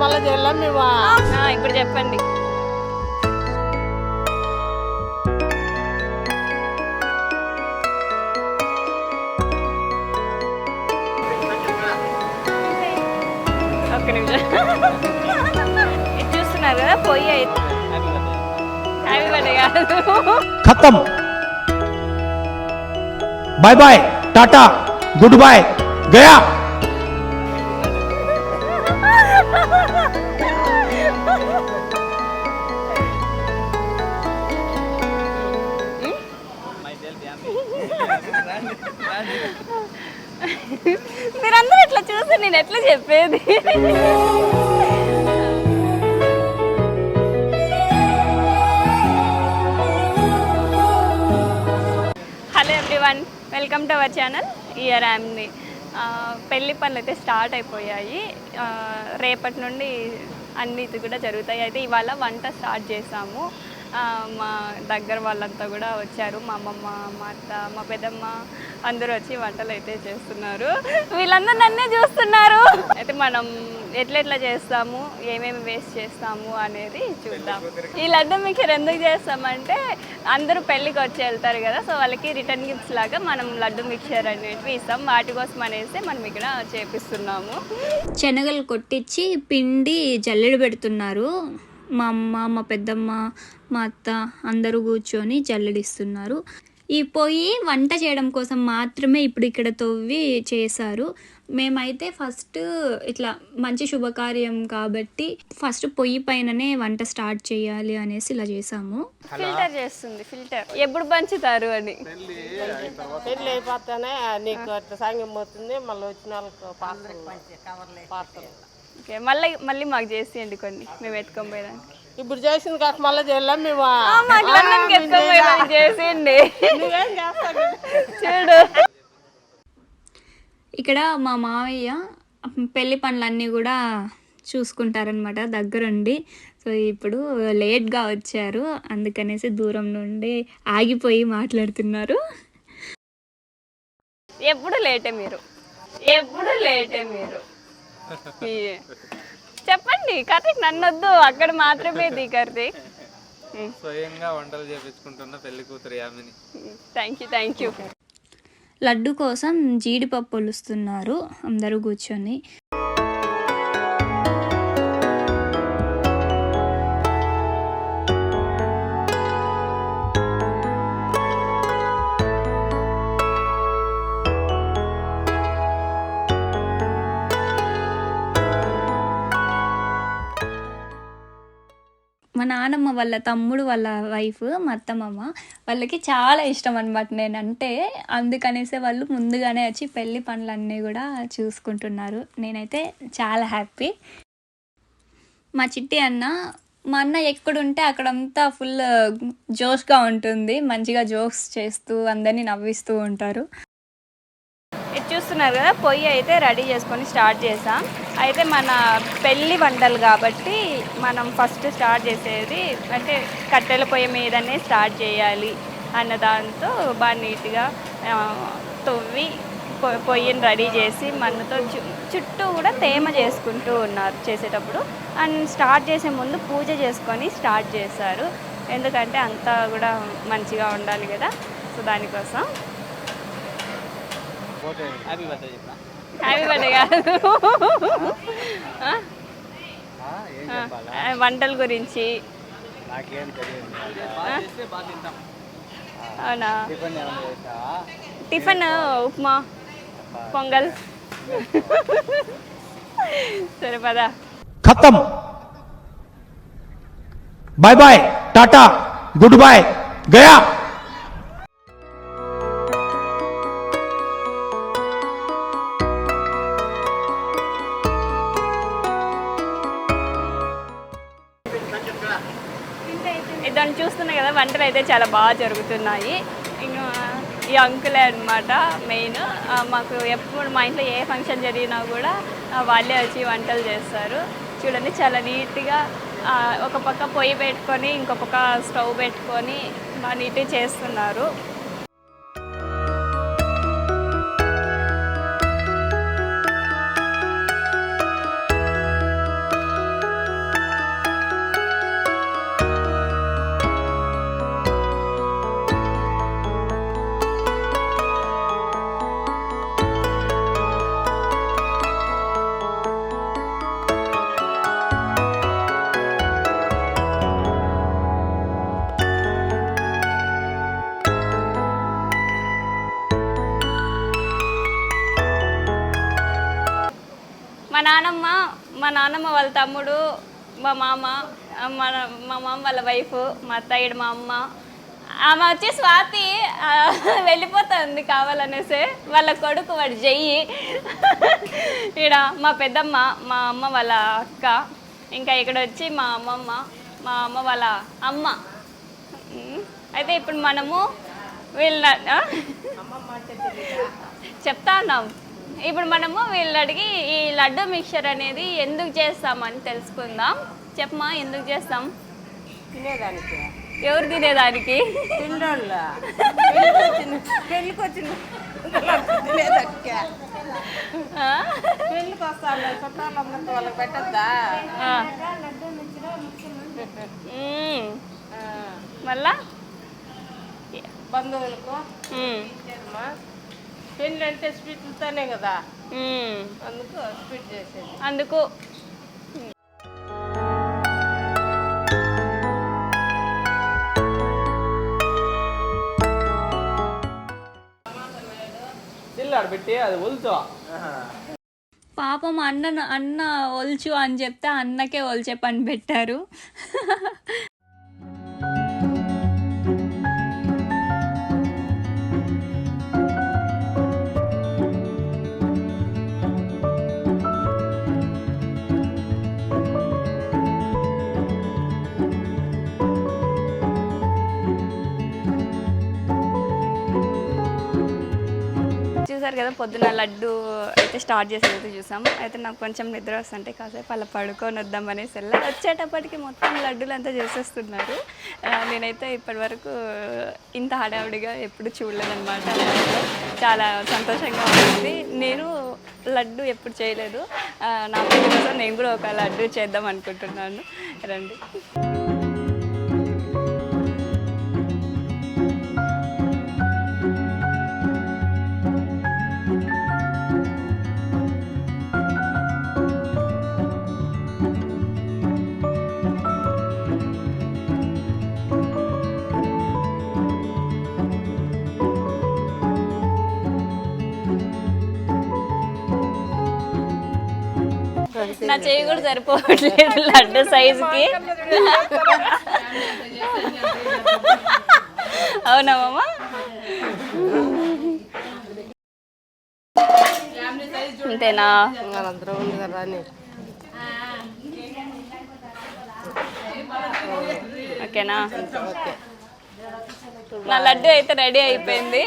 మళ్ళీ చెల్లమ్మివా ఇప్పుడు చెప్పండి. ఖతం. Bye bye tata good bye Gaya మీరందరూ ఎట్లా చూస్తే నేను ఎట్లా చెప్పేది? Hello everyone welcome to our channel year Yamini పెళ్ళి పనులు అయితే స్టార్ట్ అయిపోయాయి. Uh, రేపటి నుండి అన్నిటి ఇది కూడా జరుగుతాయి. అయితే ఇవాళ వంట స్టార్ట్ చేసాము. మా దగ్గర వాళ్ళంతా కూడా వచ్చారు. మా అమ్మమ్మ మా అత్త మా పెద్దమ్మ అందరూ వచ్చి వంటలు అయితే చేస్తున్నారు. వీళ్ళందరూ నన్నే చూస్తున్నారు. అయితే మనం ఎట్లా ఎట్లా చేస్తాము ఏమేమి వేస్ట్ చేస్తాము అనేది చూద్దాం. ఈ లడ్డు మీకు ఎందుకు చేస్తామంటే అందరూ పెళ్ళికి వచ్చి వెళ్తారు కదా సో వాళ్ళకి రిటర్న్ గిఫ్ట్స్ లాగా మనం లడ్డు మిక్చర్ అనేటివి ఇస్తాం. వాటి కోసం అనేసి మనం ఇక్కడ చేపిస్తున్నాము. శనగలు కొట్టించి పిండి జల్లెడు పెడుతున్నారు. మా అమ్మ మా పెద్దమ్మ మా అత్త అందరూ కూర్చొని జల్లెడిస్తున్నారు. ఈ పొయ్యి వంట చేయడం కోసం మాత్రమే ఇప్పుడు ఇక్కడ తవ్వి చేశారు. మేమైతే ఫస్ట్ ఇట్లా మంచి శుభకార్యం కాబట్టి ఫస్ట్ పొయ్యి పైననే వంట స్టార్ట్ చేయాలి అనేసి ఇలా చేసాము ఫిల్టర్ చేస్తుంది ఫిల్టర్. ఎప్పుడు పంచుతారు అని. పెళ్ళి అయిపోతానే నీకు అట్లా సాంగ్యం పోతుంది మళ్ళీ వచ్చిన వాళ్ళకి మళ్ళీ మళ్ళీ మాకు చేసేయండి కొన్ని. మేము ఎత్తుకొని పోయేదానికి. ఇప్పుడు చేసింది కాక మళ్ళీ చేయాలా మేము నువ్వేం చేస్తావు? చూడు. ఇక్కడ మా మావయ్య పెళ్ళి పనులన్నీ కూడా చూసుకుంటారనమాట దగ్గరుండి. సో ఇప్పుడు లేట్గా వచ్చారు. అందుకనేసి దూరం నుండి ఆగిపోయి మాట్లాడుతున్నారు. ఎప్పుడు లేటే మీరు? ఎప్పుడు లేటే మీరు? చెప్పండి కార్తీక్ నన్ను వద్దు అక్కడ మాత్రమే ది కార్తీక్ స్వయంగా వంటలు చేపించుకుంటున్న పెళ్ళి కూతురు Yamini. Thank you thank you laddu కోసం జీడిపప్పు ఒలుస్తున్నారు. అందరూ కూర్చొని నానమ్మ వాళ్ళ తమ్ముడు వాళ్ళ వైఫ్ మా అత్తమ్మమ్మ వాళ్ళకి చాలా ఇష్టం అనమాట నేనంటే. అందుకనేసే వాళ్ళు ముందుగానే వచ్చి పెళ్ళి పనులన్నీ కూడా చూసుకుంటున్నారు. నేనైతే చాలా హ్యాపీ. మా చిట్టి అన్న మా అన్న ఎక్కడుంటే అక్కడంతా ఫుల్ జోష్గా ఉంటుంది. మంచిగా జోక్స్ చేస్తూ అందరినీ నవ్విస్తూ ఉంటారు. ఇది చూస్తున్నారు కదా పొయ్యి అయితే రెడీ చేసుకొని స్టార్ట్ చేసాం అయితే మన పెళ్ళి వంటలు కాబట్టి మనం ఫస్ట్ స్టార్ట్ చేసేది అంటే కట్టెల పొయ్యి మీదనే స్టార్ట్ చేయాలి అన్న దాంతో బాగా నీట్గా తొవ్వి పొ- పొయ్యిని రెడీ చేసి మనతో చుట్టూ కూడా తేమ చేసుకుంటూ ఉన్నారు చేసేటప్పుడు. అండ్ స్టార్ట్ చేసే ముందు పూజ చేసుకొని స్టార్ట్ చేశారు. ఎందుకంటే అంతా కూడా మంచిగా ఉండాలి కదా. సో దానికోసం. హ్యాపీ బర్త్డే హ్యాపీ బర్త్డే కాదు. వంటల గురించి. అవునా? టిఫిన్ ఉప్మా పొంగల్. సరే పదా. ఖతం. Bye bye tata good bye Gaya. దాన్ని చూస్తున్నా కదా వంటలు అయితే చాలా బాగా జరుగుతున్నాయి. ఇంకా ఈ అంకులే అనమాట మెయిన్ మాకు ఎప్పుడు మా ఇంట్లో ఏ ఫంక్షన్ జరిగినా కూడా వాళ్ళే వచ్చి వంటలు చేస్తారు. చూడండి చాలా నీట్గా ఒక పక్క పొయ్యి పెట్టుకొని ఇంకో పక్క స్టవ్ పెట్టుకొని బాగా నీట్గా చేస్తున్నారు. నాన్నమ్మ వాళ్ళ తమ్ముడు మా మామ మన మా మామ వాళ్ళ వైఫ్ మా అత్తయ్య మా అమ్మ. ఆమె వచ్చి స్వాతి వెళ్ళిపోతుంది కావాలనేసి. వాళ్ళ కొడుకు వాడు జయ్యి. ఇక్కడ మా పెద్దమ్మ మా అమ్మ వాళ్ళ అక్క. ఇంకా ఇక్కడ వచ్చి మా అమ్మమ్మ మా అమ్మ వాళ్ళ అమ్మ. అయితే ఇప్పుడు మనము వీళ్ళ? చెప్తా ఉన్నాం. ఇప్పుడు మనము వీళ్ళు అడిగి ఈ లడ్డు మిక్చర్ అనేది ఎందుకు చేస్తామని తెలుసుకుందాం. చెప్పమా ఎందుకు చేస్తాం? తినేదానికి. ఎవరు తినేదానికి? పెళ్ళికి వచ్చిన పెళ్ళికి వస్తాను చుట్టాలందరికీ వాళ్ళకి పెట్టద్దా. మళ్ళా? బంధువులకు పెళ్ళి అంటే స్వీట్లతోనే కదా. అందుకు స్వీట్ చేసేది. అందుకు. పెట్టి అది ఒలుచో. పాపం అన్న అన్న ఒల్చు అని చెప్తే అన్నకే ఒల్చే పని పెట్టారు. చూసారు కదా పొద్దున లడ్డు అయితే స్టార్ట్ చేసేది చూసాం. అయితే నాకు కొంచెం నిద్ర వస్తుంటే కాసేపు అలా పడుకొని వద్దాం అనేసి వెళ్ళా. వచ్చేటప్పటికి మొత్తం లడ్డూలు అంతా చేసేస్తున్నారు నేనైతే ఇప్పటివరకు ఇంత హడావుడిగా ఎప్పుడు చూడలేదన్నమాట. చాలా సంతోషంగా ఉంది. నేను లడ్డు ఎప్పుడు చేయలేదు. నా కోసం నేను కూడా ఒక లడ్డు చేద్దాం అనుకుంటున్నాను. రండి. నా చేయి కూడా సరిపోవట్లేదు లడ్డు సైజుకి అవునా మామ? అంతేనా ఓకేనా? ఓకే. నా లడ్డు అయితే రెడీ అయిపోయింది.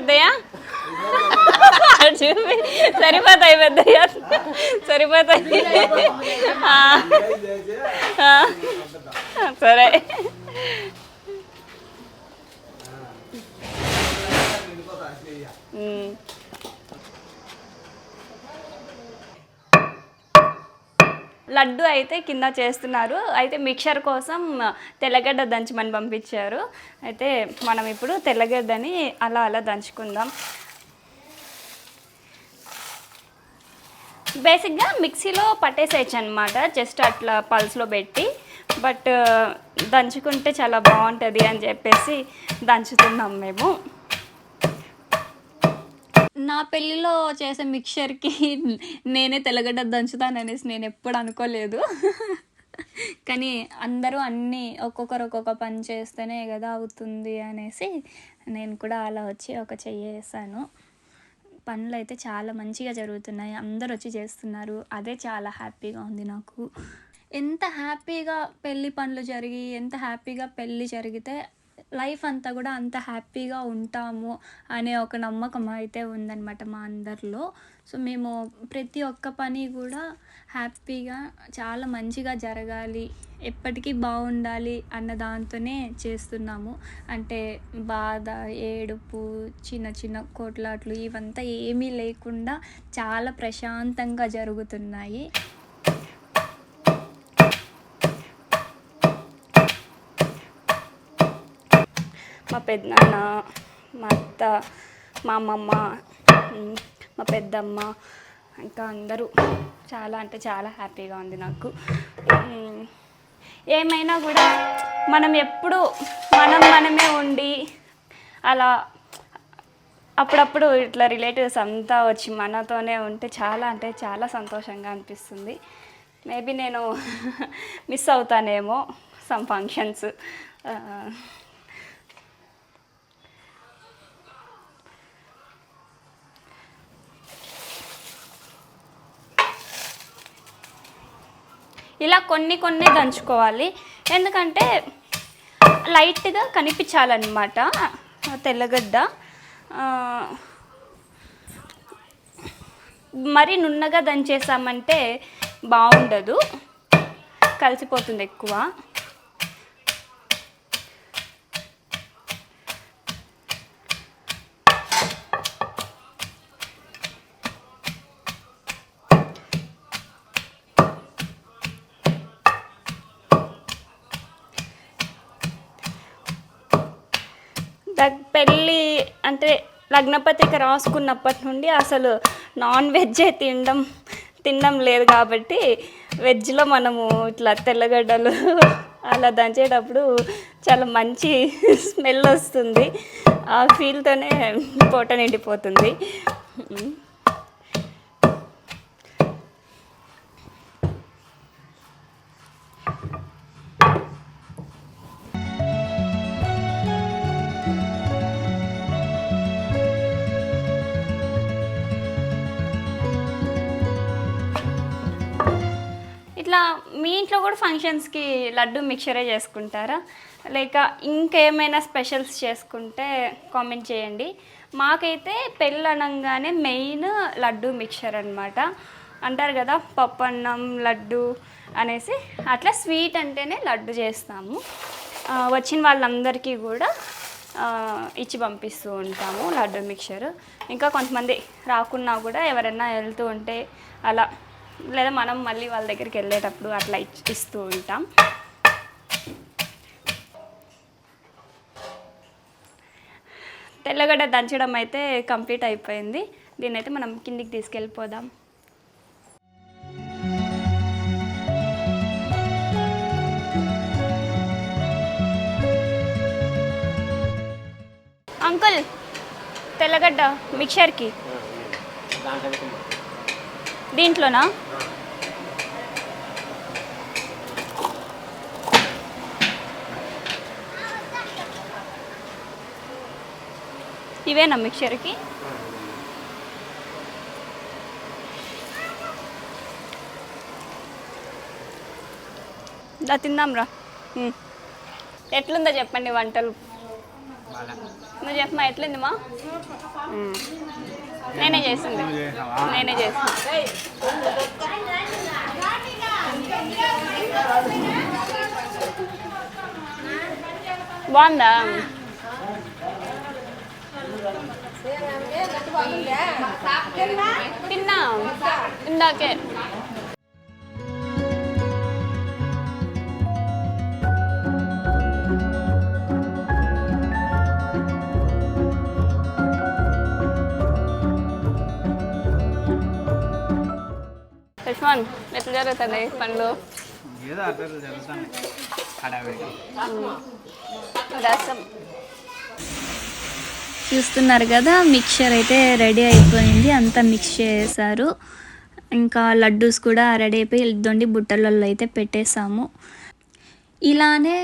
పెద్దయ్యా? చూపి. సరిపోతాయి పెద్దయ్యా. సరిపోతాయి. సరే. ఉమ్. లడ్డు అయితే కింద చేస్తున్నారు. అయితే మిక్చర్ కోసం తెల్లగడ్డ దంచమని పంపించారు. అయితే మనం ఇప్పుడు తెల్లగడ్డని అలా అలా దంచుకుందాం. బేసిక్గా మిక్సీలో పట్టేసేయచ్చు అనమాట జస్ట్ అట్లా పల్స్లో పెట్టి బట్ దంచుకుంటే చాలా బాగుంటుంది అని చెప్పేసి దంచుతున్నాం మేము. నా పెళ్ళిలో చేసే మిక్చర్కి నేనే తెల్లగడ్డ దంచుతాననేసి నేను ఎప్పుడు అనుకోలేదు. కానీ అందరూ అన్నీ ఒక్కొక్కరు ఒక్కొక్క పని చేస్తేనే కదా అవుతుంది అనేసి నేను కూడా అలా వచ్చి ఒక చెయ్యి వేసాను. పనులు అయితే చాలా మంచిగా జరుగుతున్నాయి. అందరు వచ్చి చేస్తున్నారు. అదే చాలా హ్యాపీగా ఉంది నాకు. ఎంత హ్యాపీగా పెళ్ళి పనులు జరిగి ఎంత హ్యాపీగా పెళ్ళి జరిగితే లైఫ్ అంతా కూడా అంత హ్యాపీగా ఉంటాము అనే ఒక నమ్మకం అయితే ఉందన్నమాట మా అందరిలో. సో మేము ప్రతి ఒక్క పని కూడా హ్యాపీగా చాలా మంచిగా జరగాలి ఎప్పటికీ బాగుండాలి అన్న దాంతోనే చేస్తున్నాము. అంటే బాధ ఏడుపు చిన్న చిన్న కోట్లాట్లు ఇవంతా ఏమీ లేకుండా చాలా ప్రశాంతంగా జరుగుతున్నాయి. మా పెద్దనాన్న మా అత్త మా అమ్మమ్మ మా పెద్దమ్మ ఇంకా అందరూ చాలా అంటే చాలా హ్యాపీగా ఉంది నాకు. ఏమైనా కూడా మనం ఎప్పుడు మనం మనమే ఉండి అలా అప్పుడప్పుడు ఇట్లా రిలేటివ్స్ అంతా వచ్చి మనతోనే ఉంటే చాలా అంటే చాలా సంతోషంగా అనిపిస్తుంది. మేబీ నేను మిస్ అవుతానేమో సమ్ ఫంక్షన్స్ ఇలా కొన్ని కొన్ని దంచుకోవాలి. ఎందుకంటే లైట్గా కనిపించాలన్నమాట. తెల్లగడ్డ మరి నున్నగా దంచేసామంటే బాగుండదు కలిసిపోతుంది ఎక్కువ. పెళ్ళి అంటే లగ్నపత్రిక రాసుకున్నప్పటి నుండి అసలు నాన్ వెజ్జే తినడం తినడం లేదు కాబట్టి వెజ్లో మనము ఇట్లా తెల్లగడ్డలు అలా దంచేటప్పుడు చాలా మంచి స్మెల్ వస్తుంది. ఆ ఫీల్తోనే పూట నిండిపోతుంది. దీంట్లో ఇంట్లో కూడా ఫంక్షన్స్కి లడ్డు మిక్చరే చేసుకుంటారా? లేక ఇంకేమైనా స్పెషల్స్ చేసుకుంటే కామెంట్ చేయండి. మాకైతే పెళ్ళి అనగానే మెయిన్ లడ్డు మిక్చర్ అనమాట అంటారు కదా పప్పు అన్నం లడ్డు అనేసి. అట్లా స్వీట్ అంటేనే లడ్డు చేస్తాము. వచ్చిన వాళ్ళందరికీ కూడా ఇచ్చి పంపిస్తూ ఉంటాము లడ్డు మిక్చర్. ఇంకా కొంతమంది రాకున్నా కూడా ఎవరైనా వెళ్తూ ఉంటే అలా లేదా మనం మళ్ళీ వాళ్ళ దగ్గరికి వెళ్ళేటప్పుడు అట్లా ఇస్తూ ఉంటాం. తెల్లగడ్డ దంచడం అయితే కంప్లీట్ అయిపోయింది. దీన్ని అయితే మనం కిందికి తీసుకెళ్ళిపోదాం. అంకుల్ తెల్లగడ్డ మిక్చర్కి. దీంట్లోనా? ఇవేనా మిక్చర్కి? దా తిందాం రా. ఉమ్. ఎట్లుందో చెప్పండి వంటలు. నువ్వు చెప్పమా ఎట్లుంది మా? ఉమ్. నేనే చేసింది. నేనే చేసింది. బాగుందా? తిన్నా. ఇందాకే. యశ్వాన్ ఎట్లా జరుగుతుంది పనులు రసం. చూస్తున్నారు కదా మిక్చర్ అయితే రెడీ అయిపోయింది. అంతా మిక్స్ చేశారు. ఇంకా లడ్డూస్ కూడా రెడీ అయిపోయి దొండి బుట్టలలో అయితే పెట్టేశాము. ఇలానే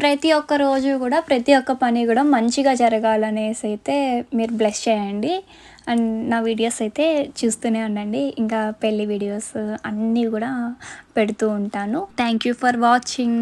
ప్రతి ఒక్క రోజు కూడా ప్రతి ఒక్క పని కూడా మంచిగా జరగాలనేసి అయితే మీరు బ్లెస్ చేయండి. అండ్ నా వీడియోస్ అయితే చూస్తూనే ఉండండి. ఇంకా పెళ్ళి వీడియోస్ అన్నీ కూడా పెడుతూ ఉంటాను. Thank you for watching